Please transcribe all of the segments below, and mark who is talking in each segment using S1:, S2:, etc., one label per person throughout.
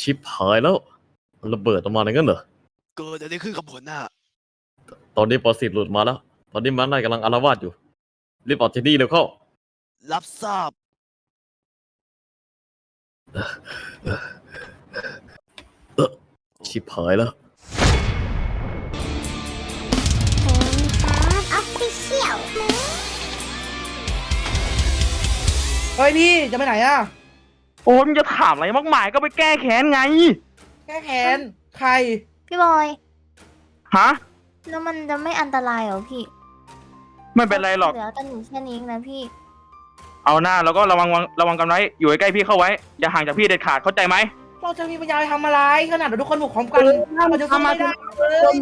S1: ชิบหายแล้วมันระเบิดออกมาอย่างนั้นเหรอ
S2: เกิดอะไรขึ้นกับผลน่ะ
S1: ตอนนี้ปรสิตหลุดมาแล้ว ตอนนี้มันนายกำลังอารวาสอยู่ รีบออกที่นี่เร็วเข้า
S2: รับทราบ
S1: ชิบหายแล้ว
S3: โฮมการ์ดออฟฟิเชียล
S4: เฮ้ยพี่จะไปไหนอะ
S5: โอ้ยมึงจะถามอะไรมากมายก็ไปแก้แค้นไง
S4: แก้แค้นใคร
S3: พี่บอย
S5: ฮะ
S3: แล้วมันจะไม่อันตรายเหรอพี่
S5: ไม่เป็นไรหรอก
S3: เหลือแต่หนูแค่นี้เองนะพี่
S5: เอาหน้าแล้วก็ระวังระวังกันไว้ อยู่ใกล้ๆพี่เข้าไว้ อย่าห่างจากพี่เด็ดขาดเข้าใจไหม
S4: เราจะมีปัญญาไปทำอะไรขนาดเราทุกคนบุกพร้อมกัน
S5: เออ
S4: เราจะสู้ไม่ได้
S5: ทำมา
S4: เลย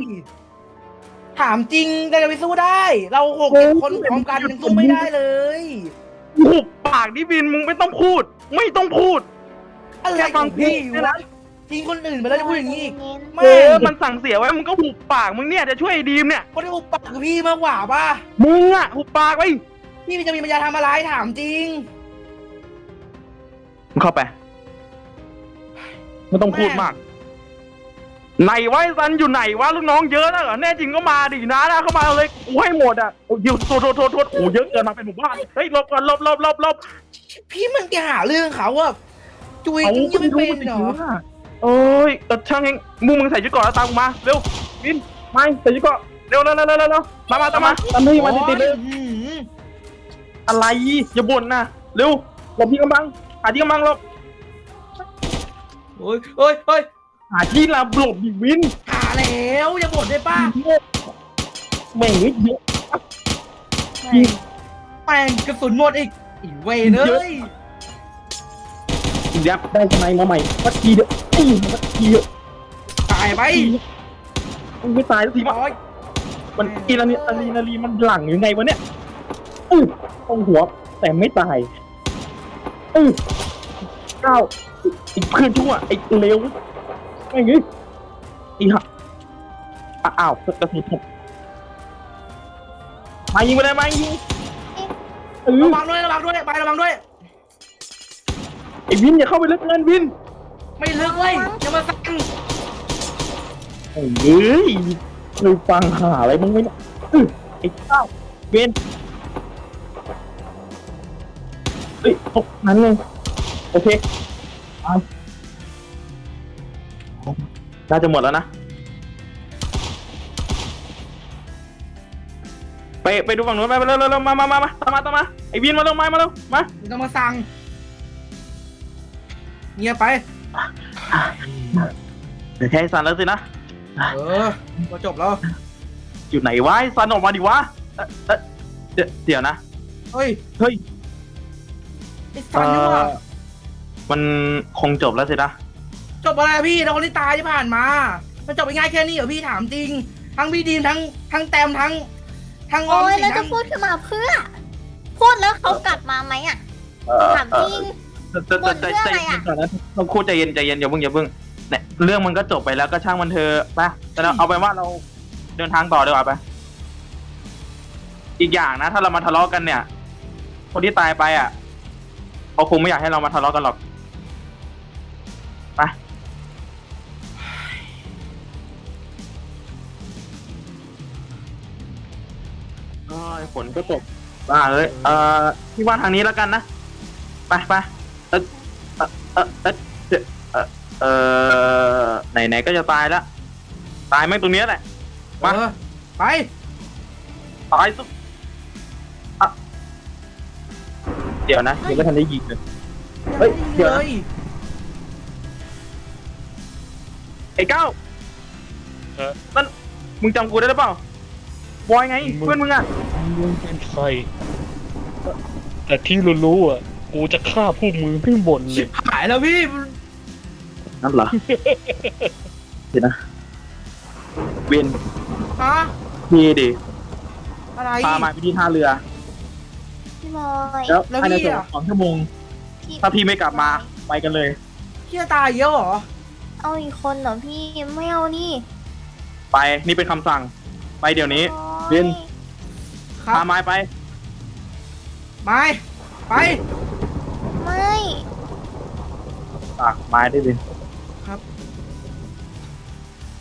S4: ถามจริงแต่จะไปสู้ได้ เราหกเจ็ดคนบุกพร้อมกันยังสู้ไม่ได้เลย
S5: หุบปากดิบินมึงไม่ต้องพูด ไม่ต้องพูด
S4: อะไร
S5: แค่
S4: ข
S5: ฟั
S4: องงพี่
S5: พูดเนี่ย
S4: วะ
S5: นะ
S4: ทิ้งคนอื่นไปแล้วจะพูดอย่างนี้อีก
S3: เน้น
S4: ไม่
S5: เออมันสั่งเสียไว้มึงก็หุบปากมึงเนี่ยจะช่วยไอ้ดีมเนี่ย
S4: คนที่หุบปากคือพี่มากกว่าป่ะ
S5: มึงอะหุบปากไว้
S4: พี่จะมีปัญญาทำอะไรถามจริง
S5: มึงเข้าไปไม่ต้องพูดมาก ไหนวะไอ้ซันอยู่ไหนวะลูกน้องเยอะนะเหรอแน่จริงก็มาดินะนะเข้ามาเลยกูให้หมดอะโอ้ยเดี๋ยวโทษโทษโทษโทษโอ้เยอะเกินมาเป็นหมู่บ้านเฮ้ยหลบก่อนหลบหลบหลบหลบ
S4: พี่มันจะหาเรื่องเขาอะจุย
S5: เอา
S4: ยังไม่เป็นเหรอ
S5: โอ้ยเออช่างเองมึงมึงใส่ชุดเกราะแล้วตามกูมาเร็ววินไม่ใส่ชุดเกราะเร็วเร็วเร็วเร็วเร็วเร็วมามาตามมาตามพี่มาติดๆเลย
S4: อื้อหือ
S5: อะไรอย่าบ่นนะเร็วหลบที่กำบังหาที่กำบังหลบ
S4: โอ้ยโอ้ยโอ้ย
S5: หาที่หลับหลบดิวิน
S4: หาแล้วอย่าบ่นได้ป้า
S5: แม่งนิดเดียว
S4: แม่งกระสุนหมดอีก อีเวยเลย
S5: ยับได้ทนายมาใหม่วัดทีเดียวไอ้วัดทีเดียว
S4: ตายไป
S5: มึงไม่ตายสักทีมั้ง
S4: โอ้ย
S5: มันอีนาลีอะลีนาลีมันหลั่งยังไงวะเนี่ยอื้อตรงหัวแต่ไม่ตายอื้อก้าวอีกเพื่อนชั่วไอ้เลวไอ้งี้อีห่าอะอ้าวกระสุนหมดมายิงไปเลยมายิง เออ
S4: ระวังด้วยระวังด้วยไประวังด้วย
S5: ไอ้วินอย่าเข้าไปลึกเงินวิน
S4: ไม่ลึกเลยอย่ามาสั่ง
S5: เฮ้ยเลยฟังหาอะไรมึงไหมเนี่ยอื้อไอ้เจ้าเวนเฮ้ยตกนั้นเลยโอเคเอาน่าจะหมดแล้วนะ ไปไปดูฝั่งนู้นไปไปเร็วเร็วเร็วมามามามาตามมาตามมาไอ้วินมาเร็วมามาเร็วมา
S4: ไม่ต้องมาสั่งเงียบไป
S5: เดี๋ยวแค่ไอ้ซันแล้วสินะ
S4: เออก็จบแล้ว
S5: อยู่ไหนวะไอ้ซันออกมาดิวะเอ่อเอ่อเดี๋ยวเดี๋ยวนะ
S4: เฮ้ย
S5: เฮ้ย
S4: ไอ้สันนี่ว่ะ
S5: เอ่อมันคงจบแล้วสินะ
S4: จบอะไรอะพี่เราคนที่ตายที่ผ่านมา มันจบไปง่ายแค่นี้เหรอพี่ถามจริง ทั้งพี่ดีมทั้งทั้งแตมทั้ง ทั้งออ
S3: โอ้
S4: ม
S3: ย
S4: สิ
S3: แล้ว
S4: น
S3: จะ
S4: ทั้ง
S3: พูดขึ้นมาเพื่อ พูดแล้วเขากลับมาไหมอะถามจริง
S5: ใจใจใจใจเย็นก่อนนะต้องพูดใจเย็นใจเย็นอย่าเพิ่งอย่าเพิ่งเนี่ยเรื่องมันก็จบไปแล้วก็ช่างมันเถอะไปแต่เราเอาไปนว่าเราเดินทางต่อดีกว่าไป อีกอย่างนะ ถ้าเรามาทะเลาะกันเนี่ย คนที่ตายไปอะเขาคงไม่อยากให้เรามาทะเลาะกันหรอกไป ยฝนก็ตกบ้าเลยเอ่อพี่ว่าทางนี้แล้วกันนะไปไปเออเออเออเออเออเออไหนไหนๆก็จะตายแล้วตายไหมตรงเนี้ยแหละ มา
S4: เออไป
S5: ตายสุดอะเดี๋ยวนะยังไม่ทันได้ยิงเลยเฮ้ยเดี๋ยวนะ
S4: เลย
S5: ไอ้เก้า
S1: เออ
S5: นั่นมึงจำกูได้หรือเปล่า บอยไง
S6: มึง
S5: เพื่อนมึงอะ
S6: มึงเป็นใคร แต่ที่รู้ๆอะ กูจะฆ่าพวกมึงให้หมดเล
S4: ชิ
S6: ย
S4: บหายแล้วพี่
S5: นั่นเหรอเดี๋ยวนะเวน
S4: ฮะ
S5: พี่ดิ
S4: อะไร
S5: พามาไปที่ท่าเรือ
S3: พี่บอย
S5: แล้ว
S4: แล้ว
S5: ภายใน
S4: พี่
S5: สอง
S4: อะ
S5: สองชั่วโมงถ้าพี่ไม่กลับมาไปกันเลย
S4: พี่จะตายเยอะเหรอ
S3: เอาอีกคนเหรอพี่ไม่เอานี่
S5: ไปนี่เป็นคำสั่ง ไปเดี๋ยวนี้
S3: โอ๊ ย
S5: เรียน
S4: ครับ
S5: พาไม้ไป
S4: ไม่ไป
S3: ไม่
S5: ฝากไม้ได้วยเวน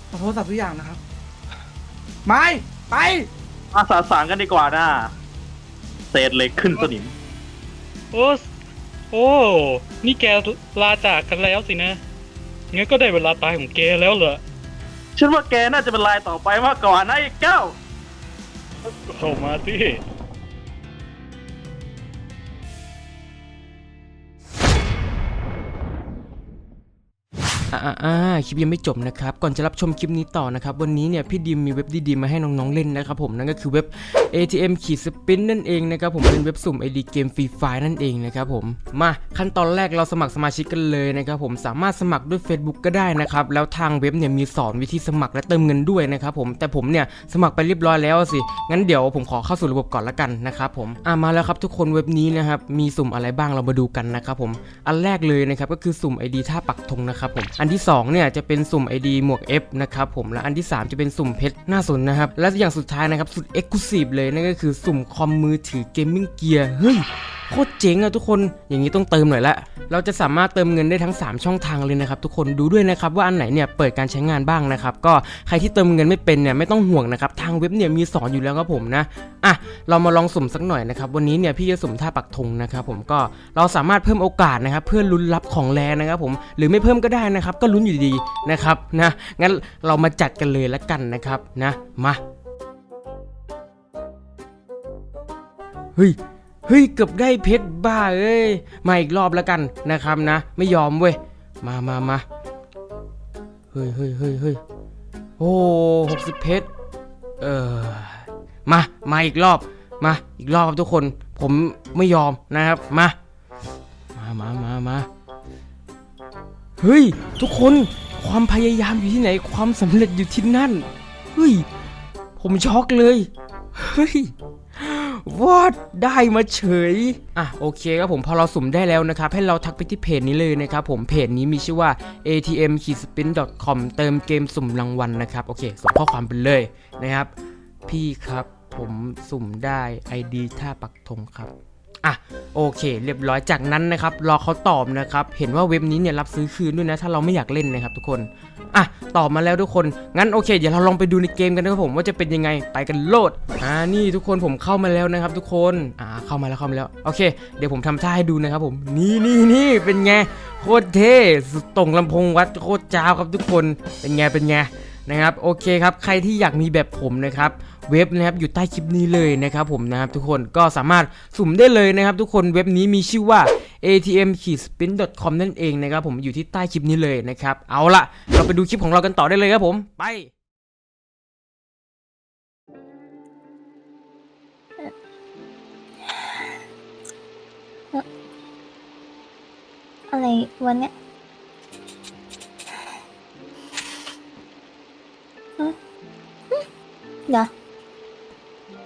S4: ขอโทษสับทุกอย่างนะครับไม่ไป
S5: มาสาสางกันดีกว่านะ เศษเหล็กขึ้นสนิม
S6: โอ้โอ้ นี่แกลาจากกันแล้วสินะ งั้นก็ได้เวลาตายของแกแล้วเหรอ
S5: ฉันว่าแกน่าจะเป็นลายต่อไปมากกว่านะไอ้เก้า
S6: เข้ามาสิ
S7: อ่าอ่าคลิปยังไม่จบนะครับ ก่อนจะรับชมคลิปนี้ต่อนะครับ วันนี้เนี่ยพี่ดิมมีเว็บดีๆมาให้น้องๆเล่นนะครับผม นั่นก็คือเว็บ ATM ขีดสปินนั่นเองนะครับผม เป็นเว็บสุ่ม ID เกมฟรีไฟนั่นเองนะครับผม มาขั้นตอนแรกเราสมัครสมาชิกกันเลยนะครับผม สามารถสมัครด้วย Facebook ก็ได้นะครับ แล้วทางเว็บเนี่ยมีสอนวิธีสมัครและเติมเงินด้วยนะครับผม แต่ผมเนี่ยสมัครไปเรียบร้อยแล้วสิ งั้นเดี๋ยวผมขอเข้าสู่ระบบก่อนละกันนะครับผม อ่ามาแล้วครับทุกคนเว็บนี้นะครับ มีสุ่มอะไรบ้างเรามาดูกันนะครับผม อันแรกเลยนะครับก็คือสุ่ม ID ท่าปักธงนะครับผม อันที่สองเนี่ยจะเป็นสุ่ม ID หมวก F นะครับผมและอันที่สามจะเป็นสุ่มเพชรหน้าสนนะครับ และอย่างสุดท้ายนะครับ สุด Exclusive เลยนั่นก็คือสุ่มคอมมือถือเกมมิ่งเกียร์เฮ้ยโคตรเจ๋งอะทุกคนอย่างนี้ต้องเติมหน่อยละ เราจะสามารถเติมเงินได้ทั้ง 3 ช่องทางเลยนะครับทุกคนดูด้วยนะครับว่าอันไหนเนี่ยเปิดการใช้งานบ้างนะครับก็ใครที่เติมเงินไม่เป็นเนี่ยไม่ต้องห่วงนะครับทางเว็บเนี่ยมีสอนอยู่แล้วครับผมนะอะเรามาลองสุ่มสักหน่อยนะครับวันนี้เนี่ยพี่จะสุ่มท่าปักธงนะครับผมก็เราสามารถเพิ่มโอกาสนะครับเพื่อลุ้นรับของแรงนะครับผมหรือไม่เพิ่มก็ได้นะครับก็็ลุ้นอยู่ดีนะครับนะงั้นเรามาจัดกันเลยละกันนะครับนะมาเฮ้ยเฮ้ยเกือบได้เพชรบ้าเอ้ยมาอีกรอบแล้วกันนะครับนะ ไม่ยอมเว้ยมามามาเฮ้ยเฮ้ยเฮ้ยเฮ้ยโอ้หกสิบเพชรเออมามาอีกรอบมาอีกรอบครับทุกคน ผมไม่ยอมนะครับมา มามามามา เฮ้ย ทุกคนความพยายามอยู่ที่ไหน ความสำเร็จอยู่ที่นั่น เฮ้ย ผมช็อกเลย เฮ้ยวอดได้มาเฉย อะโอเคครับผมพอเราสุ่มได้แล้วนะครับ ให้เราทักไปที่เพจนี้เลยนะครับผมเพจนี้มีชื่อว่า atm spin com เติมเกมสุ่มรางวัลนะครับ โอเคส่งข้อความไปเลยนะครับ พี่ครับผมสุ่มได้ ID ท่าปักธงครับ อะโอเค เรียบร้อยจากนั้นนะครับรอเขาตอบนะครับเห็นว่าเว็บนี้เนี่ยรับซื้อคืนด้วยนะถ้าเราไม่อยากเล่นนะครับทุกคนอะตอบมาแล้วทุกคน งั้นโอเค เดี๋ยวเราลองไปดูในเกมกันนะครับผมว่าจะเป็นยังไงไปกันโลดอ่านี่ทุกคนผมเข้ามาแล้วนะครับ ทุกคนอ่าเข้ามาแล้วเข้ามาแล้วโอเค เดี๋ยวผมทำท่าให้ดูนะครับผมนี่นี่นี่เป็นไงโคตรเท่สุดตรงลำโพงวัดโคตรจ้าวครับทุกคนเป็นไงเป็นไง นะครับโอเคครับใครที่อยากมีแบบผมนะครับเว็บนะครับอยู่ใต้คลิปนี้เลยนะครับผมนะครับทุกคนก็สามารถสุ่มได้เลยนะครับทุกคนเว็บนี้มีชื่อว่า atm spin com นั่นเองนะครับผมอยู่ที่ใต้คลิปนี้เลยนะครับเอาละเราไปดูคลิปของเรากันต่อได้เลยครับผมไป
S3: อะไรวันเนี้ย เดี๋ยว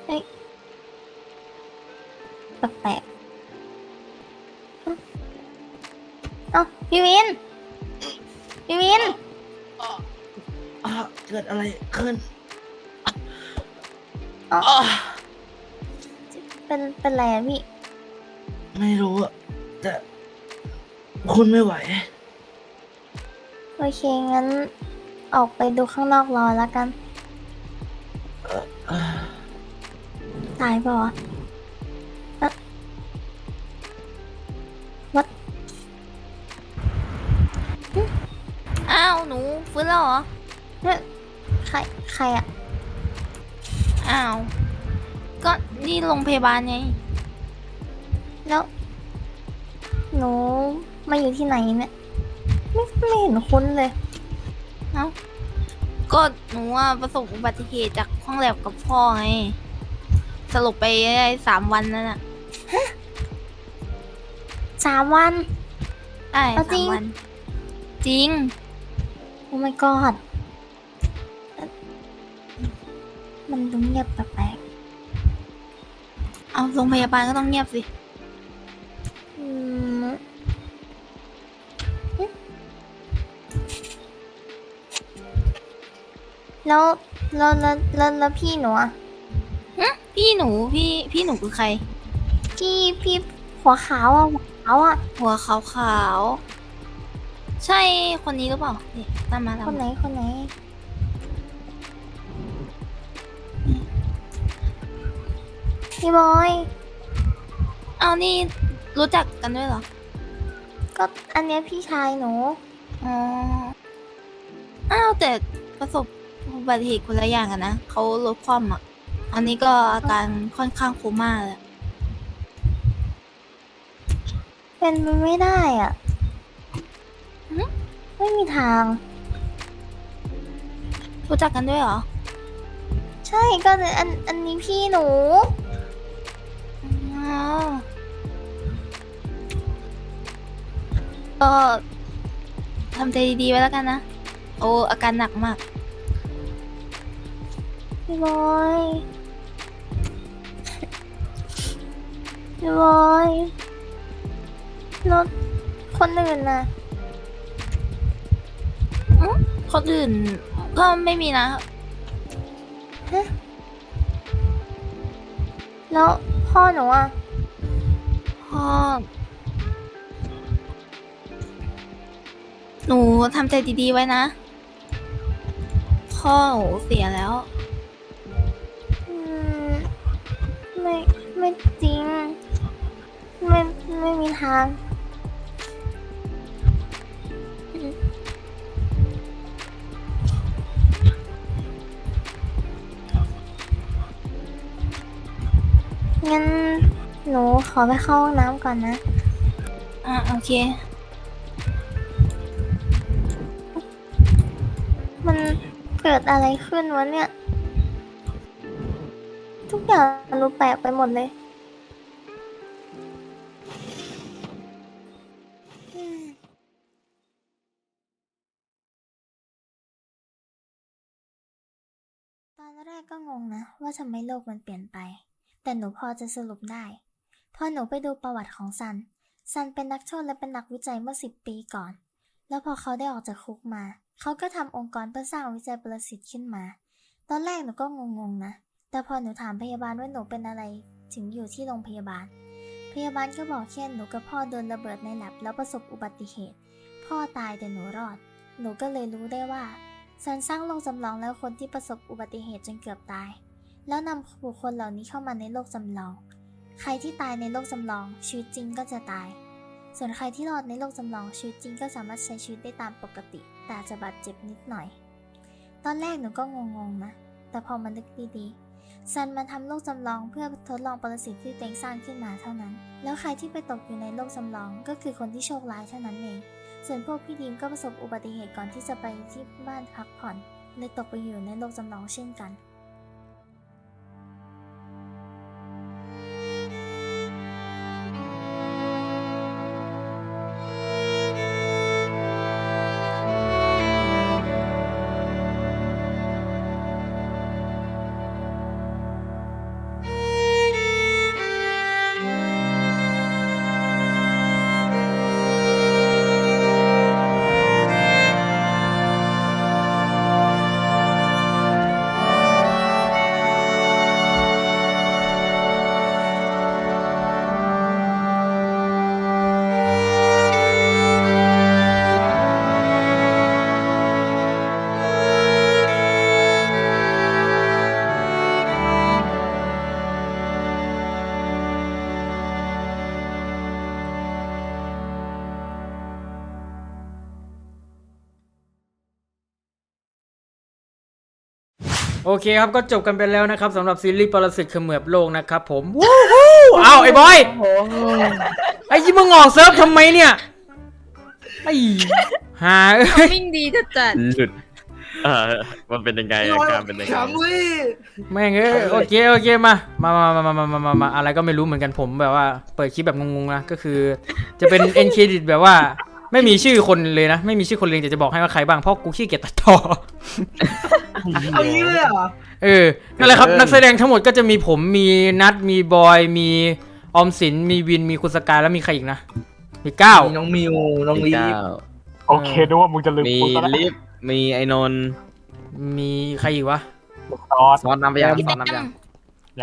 S3: เฮ้ยแปลกๆเอ้าพี่วิน พี่วิน
S4: อะเกิดอะไรขึ้น
S3: อ๋อ
S4: อะ
S3: เป็นเป็นไรอะพี่
S4: ไม่รู้อะแต่คุณไม่ไหว
S3: โอเคงั้น ออกไปดูข้างนอกรอแล้วกัน ตายเปล่าวะเอ๊ะวัด
S8: อ้าวหนูฟื้นแล้วเหรอ
S3: เฮ้ยใคร ใครอะ
S8: อ้าว ก็นี่โรงพยาบาลไง
S3: แล้ว หนูมาอยู่ที่ไหนเนี่ย ไม่ไม่เห็นคุ้นเลย
S8: เอ้าก็หนูว่าประสบอุบัติเหตุจากห้องแลบกับพ่อไงสรุปไปได้สามวันแล้วน่ะ
S3: สามวัน
S8: ใช่
S3: เอาจริ
S8: สาม
S3: ง
S8: วัน จริง
S3: โอ้ my god เอ๊ะมันดูเงียบแปลก
S8: เอาโรงพยาบาลก็ต้องเงียบสิ
S3: ๆอืม แล้วแล้วแล้วแล้วพี่หนูอะ
S8: พี่หนูพี่พี่หนูคือใคร
S3: พี่พี่หัวขาวอะหัวขาวอะ
S8: หัวขาวขาวใช่คนนี้หรือเปล่าเนี่ตามมาแล้ว
S3: คนไหนคนไหน พี่บอย
S8: เอานี่รู้จักกันด้วยเหรอ
S3: ก็อันเนี้ยพี่ชายหนู
S8: อ๋ออ้าวแต่ประสบ อุบัติเหตุคนละอย่างกันนะเขาลดความอะ อันนี้ก็อาการค่อนข้างโคม่าเลยอะ
S3: เป็นไปไม่ได้อะไม่มีทาง
S8: รู้จักกันด้วยเหรอ
S3: ใช่ก็อันอันนี้พี่หนู
S8: อ๋อก็ทำใจดีๆไว้แล้วกันนะ โอ้อาการหนักมาก
S3: พี่บอยพี่บอยรถคนอื่นน่ะ
S8: คนอื่นก็ไม่มีนะ
S3: แล้วพ่อหนูอะ
S8: พ่อ หนูทำใจดีๆไว้นะ พ่อหนูเสียแล้ว
S3: ไม่ไม่จริง ไม่ไม่มีทางงั้นหนูขอไปเข้าห้องน้ำก่อนนะ
S8: อะโอเค
S3: มันเกิดอะไรขึ้นวะเนี่ย ทุกอย่างดูแปลกไปหมดเลยตอนแรกก็งงนะ ว่าทำไมโลกมันเปลี่ยนไป แต่หนูพอจะสรุปได้พอหนูไปดูประวัติของซัน ซันเป็นนักโทษและเป็นนักวิจัยเมื่อสิบปีก่อน แล้วพอเขาได้ออกจากคุกมา เขาก็ทำองค์กรเพื่อสร้างวิจัยประสิทธิ์ขึ้นมา ตอนแรกหนูก็งงๆนะ แต่พอหนูถามพยาบาลว่าหนูเป็นอะไร ถึงอยู่ที่โรงพยาบาล พยาบาลก็บอกแค่หนูกับพ่อโดนระเบิดในแลบแล้วประสบอุบัติเหตุ พ่อตายแต่หนูรอด หนูก็เลยรู้ได้ว่าซันสร้างโลกจำลองแล้วคนที่ประสบอุบัติเหตุจนเกือบตาย แล้วนำบุคคลเหล่านี้เข้ามาในโลกจำลอง ใครที่ตายในโลกจำลองชีวิตจริงก็จะตาย ส่วนใครที่รอดในโลกจำลองชีวิตจริงก็สามารถใช้ชีวิตได้ตามปกติ แต่จจะบาดเจ็บนิดหน่อย ตอนแรกหนูก็งงๆนะ แต่พอมานึกดีๆ ซันมาทำโลกจำลองเพื่อทดลองปรสิตที่ตัวเองสร้างขึ้นมาเท่านั้น แล้วใครที่ไปตกอยู่ในโลกจำลองก็คือคนที่โชคร้ายเท่านั้นเอง ส่วนพวกพี่ดีมก็ประสบอุบัติเหตุก่อนที่จะไปที่บ้านพักผ่อนเลยตกไปอยู่ในโลกจำลองเช่นกัน
S9: โอเคครับก็จบกันไปแล้วนะครับสำหรับซีรีส์ปรสิตเขมือบโลกนะครับผมวู้ฮู้อ้าวไอ้บอยไอ้ยี่มึงออกเซิร์ฟทำไมเนี่ยไอ้หาเอ้ย
S8: วิ่งดีจัดจัด
S1: หลุดอ่ามันเป็นยังไงอาการเป็นยังไง
S4: ขำเว้ย
S9: แม่งเอ้ยโอเคโอเคมามามามามามามามามาอะไรก็ไม่รู้เหมือนกันผมแบบว่า เปิดคลิปแบบงงๆนะก็คือ จะเป็นเอ็นเครดิตแบบว่า ไม่มีชื่อคนเลยนะ ไม่มีชื่อคนเลยแต่จะบอกให้ว่าใครบ้างเพราะกูขี้เกียจตัดต่อ
S4: เอางี้เลยเหรอ
S9: เออ นั่นแหละครับ นักแสดงทั้งหมดก็จะมีผมมีนัดมีบอยมีออมสินมีวินมีคุณสกายแล้วมีใครอีกนะ มีเก้า
S4: มีน้องมิวน้องลี
S1: มี
S4: ฟ
S1: เก้า
S5: โอเคดูว่ามึงจะลืม
S1: มี
S5: กูซะแล้ว
S1: ลิฟมีไอ้นนท์
S9: มีใครอีกวะ
S5: ซอส
S1: ซอนนำไปยัง
S8: พี่
S1: ซอนนำไป
S8: แต้
S1: ยัง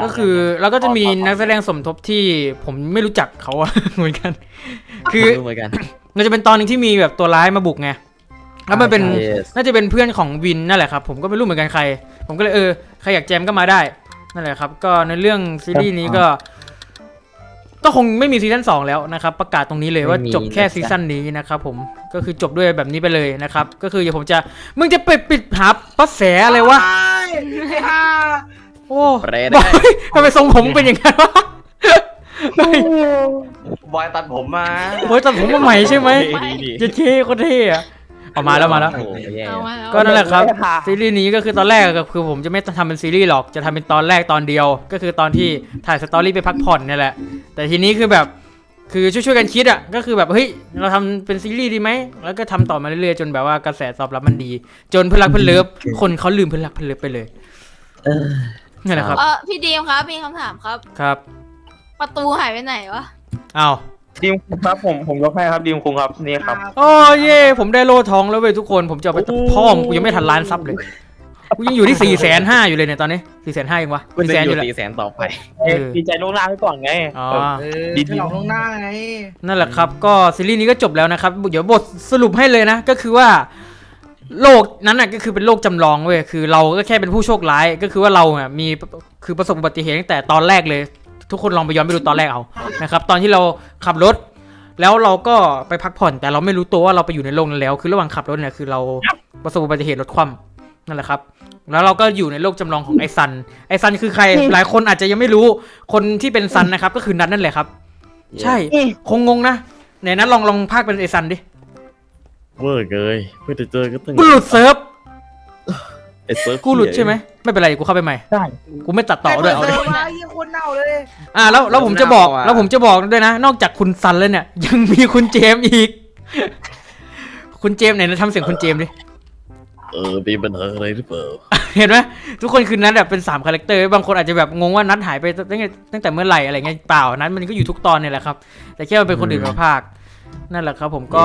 S8: ม
S9: ก็คือเราก็จะมีนักแสดงสมทบที่ผมไม่รู้จักเขาอะ เหมือนกัน คือ
S1: รู้เหมือนกัน
S9: มันจะเป็นตอนหนึงที่มีแบบตัวร้ายมาบุกไงแล้วมันเป็น
S1: Yes
S9: น่าจะเป็นเพื่อนของวินนั่นแหละครับ ผมก็ไม่รู้เหมือนกันใคร ผมก็เลยเออใครอยากแจมก็มาได้นั่นแหละครับ ก็ในเรื่องซีรีส์นี้ก็ ก็คงไม่มีซีซั่นสองแล้วนะครับ ประกาศตรงนี้เลยว่า
S5: ไม่มี
S9: จบแค่
S5: นะจ๊ะ
S9: ซีซั่นนี้นะครับผมก็คือจบด้วยแบบนี้ไปเลยนะครับ ก็คือเดี๋ยวผมจะมึงจะไปปิดหาป้าแสอะไรวะ
S4: ไอ้ห่า
S9: โอ้
S1: เปรต
S9: บอยทำไมทรงผมเป็นอย่างนั้นวะ เฮ้ย
S5: บอยตัดผมมา
S9: โอ้ยตัดผมมาใหม่ใช่ไหม
S1: ดีดี
S9: เจะเท่โคตรเท่อะออกมาแล้วมาแล้ว
S1: โอ้โหแย่
S8: เอามาแล้ว
S9: ก็นั่นแหละครับ ซีรีส์นี้ก็คือตอนแรกก็คือผมจะไม่ทำเป็นซีรีส์หรอก จะทำเป็นตอนแรกตอนเดียว ก็คือตอนที่ถ่ายสตอรี่ไปพักผ่อนเนี่ยแหละ แต่ทีนี้คือแบบคือช่วยๆกันคิดอะก็คือแบบเฮ้ยเราทำเป็นซีรีส์ดีไหม แล้วก็ทำต่อมาเรื่อยๆจนแบบว่ากระแสตอบรับมันดี จนเพื่อนรักเพื่อนเลิฟคนเขาลืมเพื่อนรักเพื่อนเลิฟไปเลยนี่นแหละครับ
S8: เออพี่ดีมครับมีคำถามครับ
S9: ครับ
S8: ประตูหายไปไหนวะ
S9: อ้าว
S5: ดีมคุงครับผมผมยกให้ครับดีมคุงครับนี่ครับ
S9: โอ้เย่ผมได้โล่ทองแล้วเว้ยทุกคนผมจะเอาไปพ่อมกูยังไม่ทันล้านซับเลยกูยังอยู่ที่สี่แสนห้าอยู่เลยเนี่ยตอนนี้สี่แสนห้าเองวะ
S1: มัน
S9: สี่
S1: จะ
S9: แสน
S1: อ
S9: อยู่ยู่แหละ
S1: ตีแสนต่อไป
S9: เออ
S5: ดีใจล่วงหน้าไว้ก่อนไง
S9: อ๋อ
S4: เออ
S5: ดี
S4: ฉลองลวงหน้าไง
S9: นั่นแหละครับ ก็ซีรีส์นี้ก็จบแล้วนะครับ เดี๋ยวบทสรุปให้เลยนะ ก็คือว่า โลกนั้นน่ะก็คือเป็นโลกจำลองเว้ยคือเราก็แค่เป็นผู้โชคร้ายก็คือว่าเราอะมีคือประสบอุบัติเหตุตั้งแต่ตอนแรกเลย ทุกคนลองไปย้อนไปดูตอนแรกเอานะครับตอนที่เราขับรถ แล้วเราก็ไปพักผ่อน แต่เราไม่รู้ตัวว่าเราไปอยู่ในโลกนั้นแล้ว คือระหว่างขับรถเนี่ยคือเราประสบอุบัติเหตุรถคว่ำนั่นแหละครับ แล้วเราก็อยู่ในโลกจำลองของไอซันไอซันคือใครหลายคนอาจจะยังไม่รู้คนที่เป็นซันนะครับ ก็คือนัทนั่นแหละครับ ใช่คงงงนะไหนนั้นลองลองพากเป็นไอซันดิ
S1: เวอร์เกยเพื่อจะเจอก็ต้อง
S9: กูหลุดเซิร์ฟ
S1: ไอ้เซิร์ฟ
S9: กูหลุดใช่ไหมไม่เป็นไรกูเข้าไปใหม่
S5: ได้
S9: กูไม่ตัดต่อด้วยเอา
S4: เล
S9: เลย
S4: ยว่ายี่คนเน่าเลย
S9: อ่าแล้วแล้วผมจะบอก
S5: น่าเอาอะ
S9: แล้วผมจะบอกด้วยนะ นอกจากคุณซันแล้วเนี่ย ยังมีคุณเจมส์อีก คุณเจมส์ไหนนะทำเสียงคุณเจมส์ดิ
S1: เออมีปัญหาอะไรหรือเปล่า
S9: เห็นไหมทุกคนคือนัดแบบเป็น3คาแรคเตอร์บางคนอาจจะแบบงงว่านัดหายไปตั้งแต่ตั้งแต่เมื่อไหร่อะไรเงี้ยเปล่านัดมันก็อยู่ทุกตอนเนี่ยแหละครับ แต่แค่มันเป็นคนอื่นมาภาค นั่นแหละครับผมก็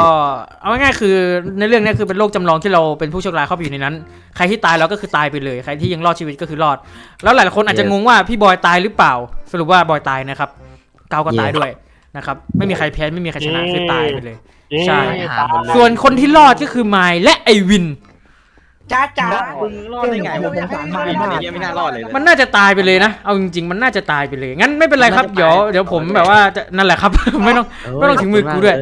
S9: เอาง่ายๆคือในเรื่องเนี้ยคือเป็นโลกจำลองที่เราเป็นผู้โชคร้ายเข้าไปอยู่ในนั้น ใครที่ตายแล้วก็คือตายไปเลย ใครที่ยังรอดชีวิตก็คือรอด แล้วหลายๆคนอาจจะงงว่าพี่บอยตายหรือเปล่า สรุปว่าบอยตายนะครับเกาก็ตายด้วยนะครับ ไม่มีใครแพ้ไม่มีใครชนะคือตายไปเลยใช่ส่วนคนที่รอดก็คือไมล์และไอวิน
S4: จ้าจ๋า
S5: มึงรอดได้ไงวะผมสงสารมาก
S1: ไม่ได้ไม่น่ารอดเลยนะ
S9: มันน่าจะตายไปเลยนะ เอาจริงๆ มันน่าจะตายไปเลย งั้นไม่เป็นไรครับ เดี๋ยวเดี๋ยวผมแบบว่าจะนั่นแหละครับ ไม่ต้องไม่ต้องถึงมือกูด้วย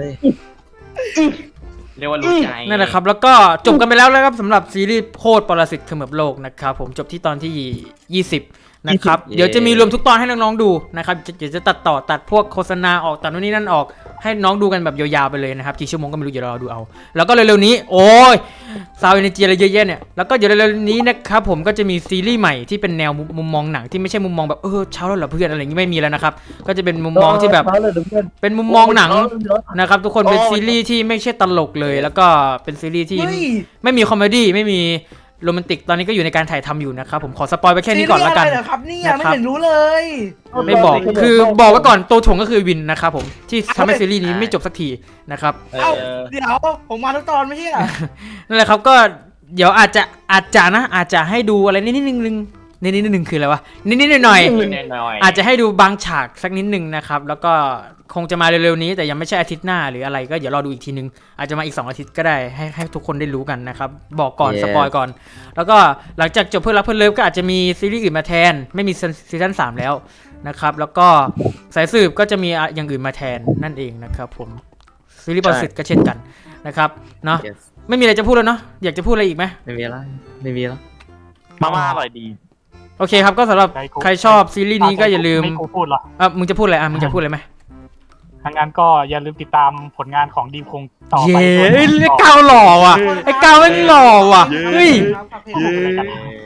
S5: เรียกว่ารู้ใจ
S9: นั่นแหละครับ แล้วก็จบกันไปแล้วนะครับสำหรับซีรีส์โคตรปรสิตเขมือบโลกนะครับ ผมจบที่ตอนที่ 20 นะครับ
S1: เย้
S9: เดี๋ยวจะมีรวมทุกตอนให้น้องๆดูนะครับจะเดี๋ยวจะตัดต่อตัดพวกโฆษณาออกตัดนู่นนี่นั่นออก ให้น้องดูกันแบบยาวๆไปเลยนะครับกี่ชั่วโมงก็ไม่รู้เดี๋ยวเราดูเอา แล้วก็เร็วๆนี้ โอ้ยซาวเอเนจีอะไรเยอะแยะเนี่ยแล้วก็เดี๋ยวเร็วๆนี้นะครับผมก็จะมีซีรีส์ใหม่ที่เป็นแนวมุมมุมมองหนังที่ไม่ใช่มุมมองแบบเออเช้าแล้วเหรอเพื่อนอะไรอย่างงี้ไม่มีแล้วนะครับก็จะเป็นมุมมองที่แบบเป็นมุมมองหนังนะครับทุกคนเป็นซีรีส์ที่ไม่ใช่ตลกเลย แล้วก็เป็นซีรีส์ที่
S4: เฮ้ย
S9: ไม่มีคอมเมดี้ไม่มี โรแมนติกตอนนี้ก็อยู่ในการถ่ายทำอยู่นะครับผมขอสปอยไปแค่นี้ก่อนละกัน
S4: ซีรีส์อะไรเหรอครับเนี่ยไม่
S9: นะครับ
S4: เห็นรู้เลย
S9: ไม่บอกคือบอกไว้ก่อนตัวถ่วงก็คือวินนะครับผมที่ทำให้ซีรีส์นี้ไม่จบสักทีนะครับ
S4: เอ้า เดี๋ยวผมมาทุกตอนไม่ใช่เหรอ
S9: นั่นแหละครับก็เดี๋ยวอาจจะอาจจะนะอาจจะให้ดูอะไรนิดนิดนึง นิดนิดนึงคืออะไรวะนิดนิดหน่อยหน่อยๆอาจจะให้ดูบางฉากสักนิดหนึ่งนะครับ แล้วก็คงจะมาเร็วๆนี้ แต่ยังไม่ใช่อาทิตย์หน้าหรืออะไรก็เดี๋ยวรอดูอีกทีนึง อาจจะมาอีก 2 อาทิตย์ก็ได้ให้ให้ทุกคนได้รู้กันนะครับ บอกก่อน
S1: Yes
S9: สปอยก่อน แล้วก็หลังจากจบเพื่อนรักเพื่อนเลิฟก็อาจจะมีซีรีส์อื่นมาแทน ไม่มีซีซั่นสามแล้วนะครับ แล้วก็สายสืบก็จะมีอย่างอื่นมาแทนนั่นเองนะครับ ผมซีรีส์ปรสิตก็เช่นกันนะครับเนาะ
S1: Yes
S9: ไม่มีอะไรจะพูดแล้วเนาะอยากจะพูดอะไรอีกไหม
S1: ไม่มีอะไรไม่มีแล้ว
S5: มาม่าอร่อยดี
S9: โอเคครับก็สำหรับใครชอบซีรีส์นี้ก็อย่าลืม
S6: ไม่กูพูดหรอ
S9: อะมึงจะพูดอะไรอะมึงจะพูดอะไรไหม
S6: ทางงานก็อย่าลืมติดตามผลงานของดีมคงต่อไป
S9: เย้
S6: ด้วย
S9: ไอ้ก้าวหล่อว่ะไอ้ก้าวแม่งหล่อว่ะเฮ้ย
S4: ครับครับเพจ
S6: เย้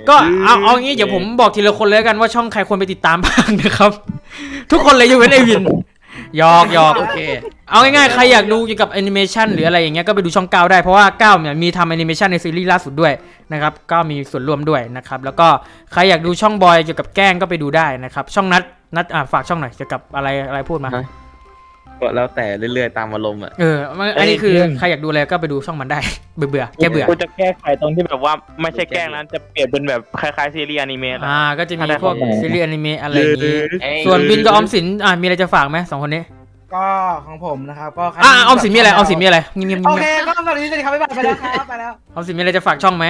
S9: ก็เอาเอางี้เดี๋ยวผมบอกทีละคนเลยแล้วกันว่าช่องใครควรไปติดตามบ้างนะครับ ทุกคนเลยยกเว้นไอวิน หยอกหยอก
S1: โอเค
S9: เอาง่ายๆ ใครอยากดูเกี่ยวกับแอนิเมชันหรืออะไรอย่างเงี้ยก็ไปดูช่องเก้าได้เพราะว่าเก้าเนี่ยมีทำแอนิเมชันในซีรีส์ล่าสุดด้วยนะครับก็มีส่วนร่วมด้วยนะครับแล้วก็ใครอยากดูช่องบอยเกี่ยวกับแกล้งก็ไปดูได้นะครับช่องนัดนัดอ่าฝากช่องหน่อยเกี่ยวกับอะไรอะไรพูดมา
S1: ก็แล้วแต่เรื่อยๆตามอารมณ์อะ
S9: เออมันอันนี้คือ
S5: เอ้ยเพื่อน
S9: ใครอยากดูอะไรก็ไปดูช่องมันได้ เบื่อเบื่อๆแก้เบื่อ
S5: กูจะแก้ไขตรงที่แบบว่าไม่ใช่แกล้งนั้นจะเปลี่ยนเป็นแบบคล้ายๆซีรีส์อนิเมะอะ
S9: อ่า ก็จะมี
S5: ถ้าได้
S9: พวก
S5: ข้อมูล
S9: ซีรีส์อนิเมะอะไรอย่างงี้
S5: เอ้ย
S9: ส่วนบินกับออมสินอ่ามีอะไรจะฝากไหมสองคนนี้
S4: ก็ของผมนะครับก็ใคร
S9: อ่าออมสินมีอะไรออมสินมีอะไรเงียบๆ
S4: โอ
S9: เงียบ
S4: เคก็สวัสดีสวัสดีครับบ๊ายบายไปแล้วครับไปแล้ว
S9: ๆออมสินมีอะไรจะฝากช่องไหม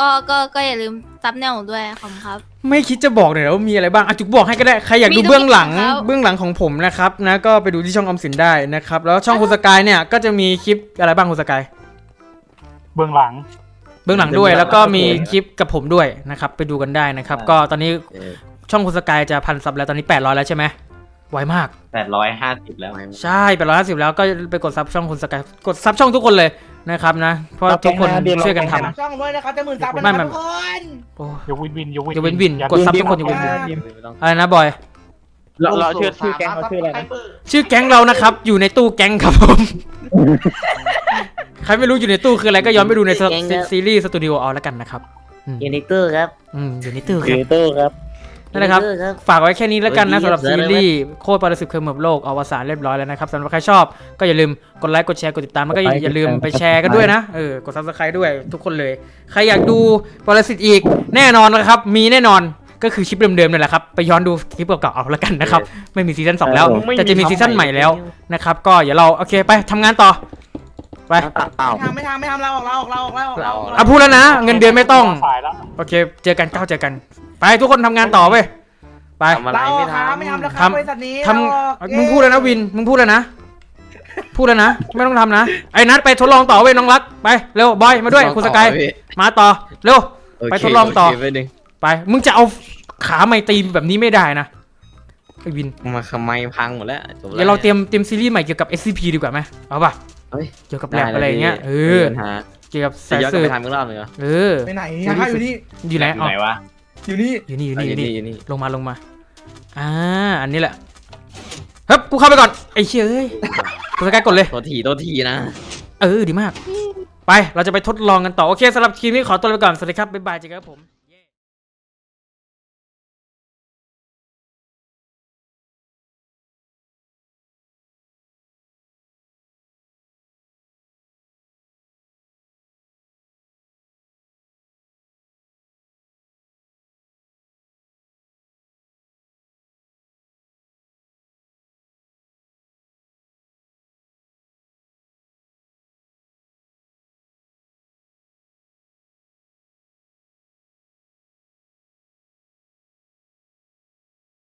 S8: ก็ก็ก็อย่าลืมซับแนวหนูด้วยขอบคุณครับ
S9: ไม่คิดจะบอกเลยเหรอว่ามีอะไรบ้างอะจุกบอกให้ก็ได้ใครอยากดูเบื้องหลัง
S8: มีทุกอย่างแล้ว
S9: เบื้องหลังของผมนะครับนะก็ไปดูที่ช่องออมสินได้นะครับแล้วช่องคุณสกายเนี่ยก็จะมีคลิปอะไรบ้างคุณสกาย
S5: เบื้องหลัง
S9: เบื้องหลังด้วย แล้วก็มีคลิปกับผมด้วยนะครับไปดูกันได้นะครับก็ตอนนี้
S1: เออ
S9: ช่องคุณสกายจะพันซับแล้วตอนนี้800แล้วใช่ไหมไวมาก
S10: แปดร้อยห้าสิบแล้ว
S9: ใช่850แล้วก็ไปกดซับช่องคุณสกายกดซับช่องทุกคนเลย นะครับนะเพราะทุกคนช่วยกันทำ
S4: ช่องด้วยนะครับจะหมื่นซับแล้ว
S9: ไม่
S4: นะ
S9: ไม่
S4: ทุกคน
S9: โอ้
S5: ยกวินวินยกวิน
S9: ยกเว้นวินกดซับทุกคนยกเว้นวิน
S1: ไม่ต้อง
S9: อะไรนะบอย
S5: เราเราชื่อชื่อแก๊งเขาชื่ออะไรนะ
S9: ชื่อแก๊งเรานะครับ อยู่ในตู้แก๊งครับผม ใครไม่รู้อยู่ในตู้คืออะไรก็ย้อนไปดูใน
S11: แก๊งครับ
S9: ซีรีส์สตูดิโอเอาแล้วกันนะครับ
S11: ยูนิเตอร์ครับ
S9: อืมอยู่ในตู้
S5: ค
S9: ค
S5: รี
S9: รับ
S5: เอเตอร์ครับ
S9: นั่นแหละครับ
S11: ยูนิเตอครับ
S9: ฝากไว้แค่นี้แล้วกันนะ
S11: เออดี
S9: สำหรับ
S11: เย
S9: ซี
S11: อะเลย
S9: รีส์โคตรปรสิตเคยเหมือบโลกอวสานเรียบร้อยแล้วนะครับสำหรับใครชอบก็อย่าลืมกดไลค์กดแชร์กดติดตามแล้วก็อย่าอย่าลืมไปแชร์กันด้วยนะเออกดซับสไครต์ด้วยทุกคนเลย ใครอยากดูปรสิตอีกแน่นอนนะครับ มีแน่นอนก็คือคลิปเดิมๆนี่แหละครับ ไปย้อนดูคลิปเก่าๆเอาแล้วกันนะครับ ไม่มีซีซั่นสองแล้ว
S5: เออ
S9: แต่จะมีซีซั่นใหม่แล้วนะครับก็อย่าเราโอเคไปทำงานต่อไป
S11: อ้าว
S4: ไม่ทำไม่ทำไม่ทำเราออกเราออกเราออกเราออกเราออก
S9: อะพูดแล้วนะ เงินเดือนไม่ต้อง
S5: สายแล้ว
S9: โอเค เจอกันก้าวเจอกัน ไปทุกคนทำงานต่อไปไป
S1: ทำอะไร
S4: เราอ
S1: ไม่
S4: อกครับ
S1: ทำ
S4: ไม่ทำแล้วค
S9: ทำ
S4: รับบริษัทนี้
S9: ท
S4: เราออกำ
S9: มึงพูดแล้วนะวินมึงพูดแล้วนะ พูดแล้วนะไม่ต้องทำนะไอ้นัดไปทดลองต่อเว้ยน้องรักไปเร็วบอยมาด้วยคุณสกายมาต่อเร็ว
S1: โเค
S9: ไปทดลองต่อ
S1: โเคไปหนึ่ง
S9: ไป มึงจะเอาขาไม่ตีแบบนี้ไม่ได้นะไอ้วิน
S1: มาทำไมพังหมดแล้วจบแล้ว
S9: เดี๋ยวเราเตรียมเตรียมซีรีส์ใหม่เกี่ยวกับ SCP ดีกว่าไหมเอาป่ะ
S1: เอ้ย
S9: เกี่ยวกับ
S1: ได้
S9: แลบอะไรอย่างเงี้ยเอ
S1: พี่
S9: อ
S1: ไม่มีปัญหา
S9: เกี่ยวกับ
S1: จะ
S9: สาย
S1: ย้อนกลั
S9: สื
S1: บไป
S9: บ
S1: ทำอีกรอบหนึงเหรอ
S9: เออ
S4: ไปไหนนะครับอยู่นี่
S9: อยู่ไหน
S10: อยู่
S9: อ๋อ
S10: ไหนวะ
S4: อยู่นี่
S9: อยู่นี่อยู่
S1: อะ
S9: นี่
S1: อ
S9: อยู่ยู่
S1: นี่
S9: นี่
S1: อยู่นี่
S9: ลงมาลงมา อ่า อันนี้แหละเฮ้ยกูเข้าไปก่อน ไอ้เชี่ยเอ้ยกูสกายกดเลย
S1: ตัวทีตัวทีนะ
S9: เออ ดีมาก ไป เราจะไปทดลองกันต่อ โอเคสำหรับคลิปนี้ขอตัวไปก่อน สวัสดีครับ บ๊ายบายเจอกันครับผม